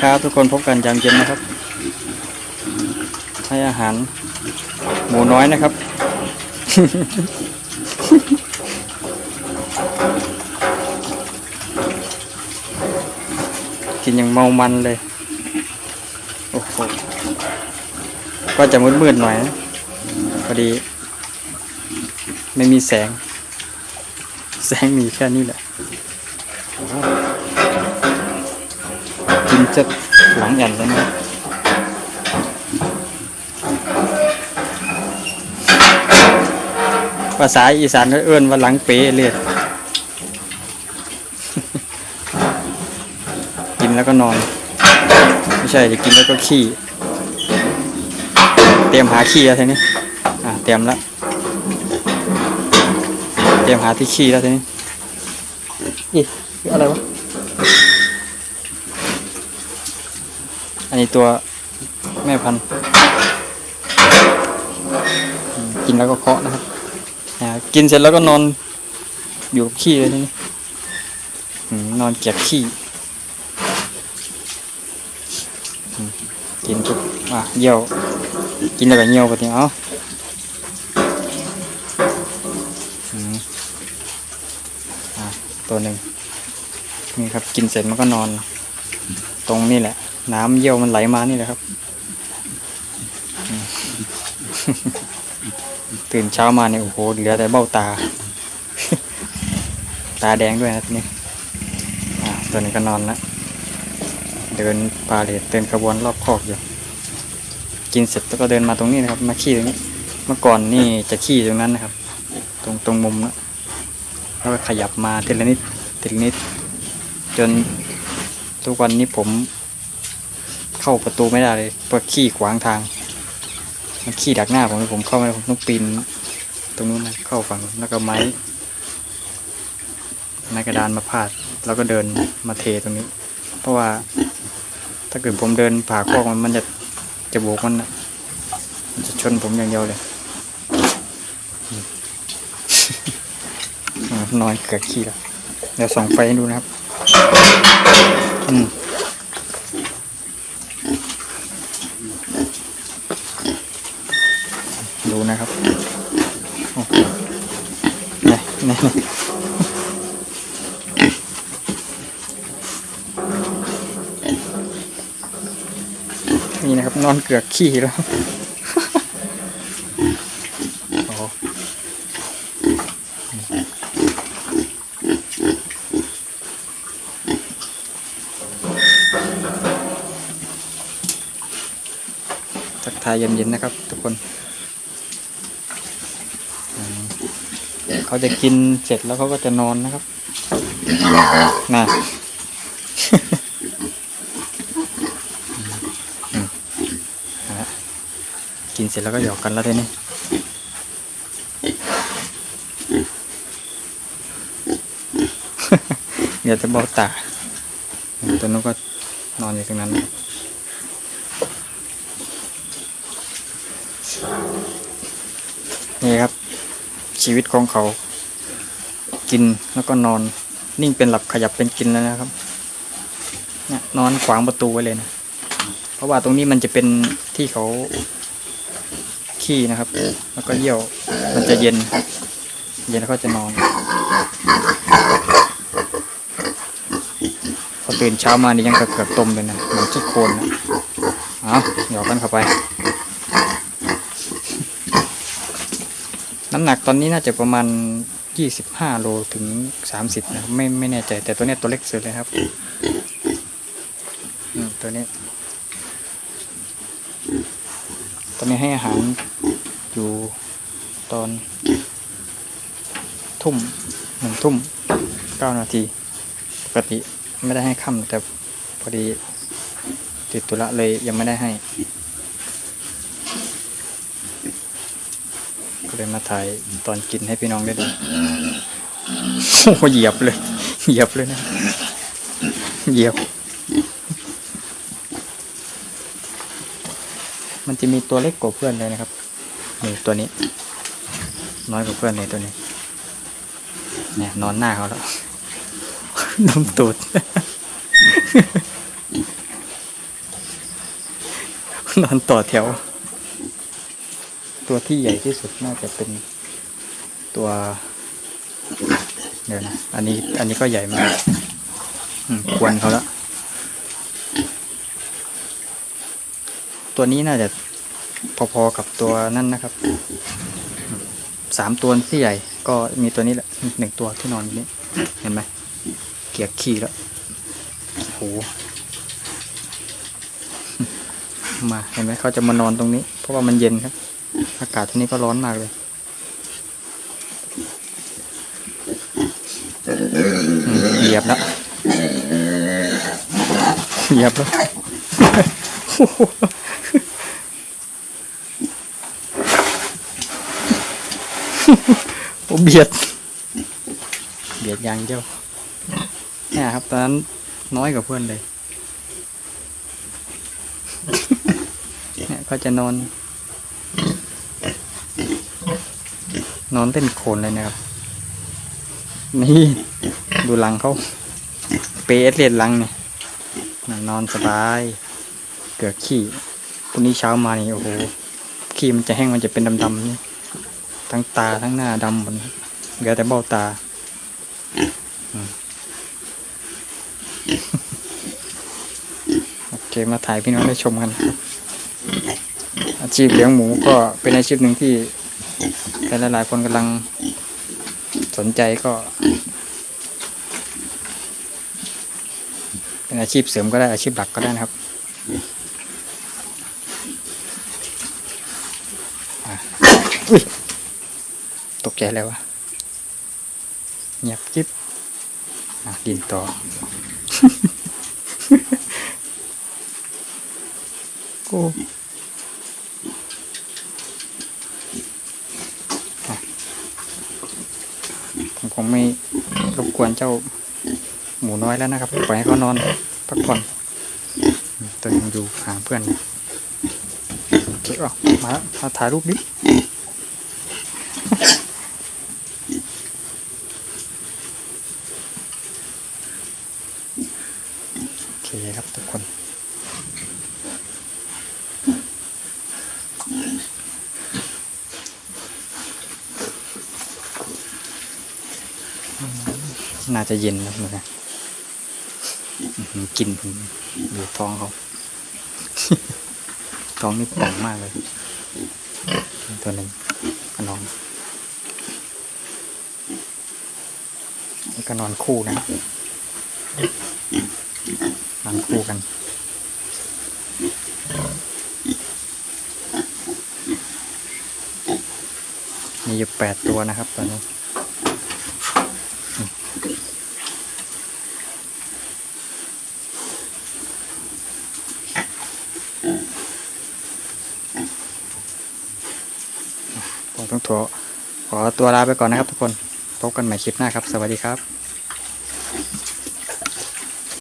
ครับทุกคนพบกันยามเย็นนะครับ ให้อาหาร หมูน้อยนะครับ กินอย่างเมามันเลย โอ้โห ก็จะมืดๆหน่อยนะพอดี ไม่มีแสง แสงมีแค่นี้แหละ จะหลังแอนแล้วนะภาษาอีสานเขาเอื้อนว่าหลังเป๊ะเลยกินแล้วก็นอน ไม่ใช่จะกินแล้วก็ขี้ เตรียมหาขี้แล้วทีนี้อ่เตรียมแล้วเตรียมหาที่ขี้แล้วทีนี้อีอะไรวะ อันนี้ตัวแม่พันธุ์กินแล้วก็เคาะนะครับกินเสร็จแล้วก็นอนอยู่กับขี้เลยนี้อืมนอนเก็บขี้กินปุ๊บอะเยี่ยวกินแล้วก็เยี่ยวไปทีเอาะตัวหนึ่งนี่ครับกินเสร็จมันก็นอน ตรงนี่แหละ น้ำเยี่ยวมันไหลมานี่แหละครับ ตื่นเช้ามาเนี่ยโอ้โหเหลือแต่เบ้าตา ตาแดงด้วยนะทีนี้อ่าตัวนี้ก็นอนล้วเดินพาเลทเดินขบวนรอบคอกอยู่กินเสร็จแล้วก็เดินมาตรงนี้นะครับ มาขี้ตรงนี้ เมื่อก่อนนี่จะขี้ตรงนั้นนะครับ ตรงตรงมุมนะแล้วก็ขยับมาทีละนิดทีละนิด จนทุกวันนี้ผม เข้าประตูไม่ได้เลยเพราะขี้ขวางทาง มันขี้ดักหน้าผมผมเข้าไม่ได้ผมต้องปีนตรงนู้นนะเข้าฝั่งแล้วก็ไม้ไม้กระดานมาพาด แล้วก็เดินมาเทตรงนี้ เพราะว่าถ้าเกิดผมเดินผ่าคอกมันมันจะจะโบกมันนะมันจะชนผมอย่างเดียวเลยอืมอ่านอนเกิดขี้แล้วเดี๋ยวส่องไฟให้ดูนะครับ อืม ดูนะครับนี่นี่นี่นะครับ นอนเกลือกขี้แล้วโอ้ทักทายเย็นๆนะครับ ทุกคน เขาจะกินเสร็จแล้วเขาก็จะนอนนะครับน่ะอืมเอาละกินเสร็จแล้วก็หยอกกันแล้วทีนี้เดี๋ยวจะบอกตาตัวนู้นก็นอนอยู่ตรงนั้นนะครับนี่ครับ ชีวิตของเขา กินแล้วก็นอนนิ่งเป็นหลับขยับเป็นกินแล้วนะครับเนี่ยนอนขวางประตูไว้เลยนะเพราะว่าตรงนี้มันจะเป็นที่เขาขี้นะครับ แล้วก็เยี่ยวมันจะเย็น เย็นแล้วก็จะนอนพอตื่นเช้ามานี่ยังกระเกือกต้มเลยนะเหมือนขี้โคลนนะเอาหยอกกันเข้าไป น้ำหนักตอนนี้น่าจะประมาณ 25 โลถึง 30 นะครับ ไม่ไม่แน่ใจ แต่ตัวนี้ตัวเล็กสุดเลยครับตัวนี้ ตอนนี้ให้อาหารอยู่ตอน ทุ่มหนึ่งทุ่มเก้านาที ปกติไม่ได้ให้ค่ำแต่พอดี ติดตุระเลยยังไม่ได้ให้ เลยมาถ่ายตอนกินให้พี่น้องได้ดูโอ้โหเหยียบเลย เหยียบเลยนะ เหยียบ มันจะมีตัวเล็กกว่าเพื่อนเลยนะครับนี่ตัวนี้ น้อยกว่าเพื่อนเลยตัวนี้ เนี่ย นอนหน้าเขาแล้วนมตูดนอนต่อแถว ตัวที่ใหญ่ที่สุดน่าจะเป็นตัวเดี๋ยวนะ อันนี้อันนี้ก็ใหญ่มากควรเขาแล้ว ตัวนี้น่าจะพอๆกับตัวนั่นนะครับ สามตัวที่ใหญ่ ก็มีตัวนี้แหละหนึ่งตัวที่นอนอยู่นี่เห็นไหม เกียกขี้แล้วโอ้โหมาเห็นไหมเขาจะมานอนตรงนี้ เพราะว่ามันเย็นครับ อากาศที่นี่ก็ร้อนมากเลยเหยียบแล้วเหยียบแล้วโอ้โหโอเบียด เบียดยางเดียวเนี่ยครับตอนนั้นน้อยกว่าเพื่อนเลย เนี่ยก็จะนอน นอนเต้นโคนเลยนะครับ นี่ดูหลังเขาเปเอสเลียดหลังเนี่ยนอนสบาย เกือกขี้พรุ่งนี้เช้ามานี่โอ้โหขี้มันจะแห้งมันจะเป็นดำๆนี่ทั้งตาทั้งหน้าดำหมดเหลือแต่เบ้าตาโอเคมาถ่ายพี่น้องได้ชมกัน อาชีพเลี้ยงหมูก็เป็นอาชีพหนึ่งที่ แต่หลายๆคนกำลังสนใจก็ เป็นอาชีพเสริมก็ได้อาชีพหลักก็ได้นะครับอะตกใจแล้ววะเงียบจิ๊บอะดินต่อ โอ้ะผม คงไม่รบกวนเจ้าหมูน้อยแล้วนะครับปล่อยให้เขานอนพักผ่อนอืมตัวยังอยู่หาเพื่อนอยู่โอเคเอามามาถ่ายรูปนิดโอเคครับทุกคน น่าจะเย็นนะมันนะกลินอยู่ท้องเขาท้องนี่ป่องมากเลย ตัวหนึ่งก็นอนนี่ก็นอนคู่นะนอนคู่กันมีอยู่แปดตัวนะครับตอนนี้ ต้องขอขอตัวลาไปก่อนนะครับทุกคน พบกันใหม่คลิปหน้าครับ สวัสดีครับ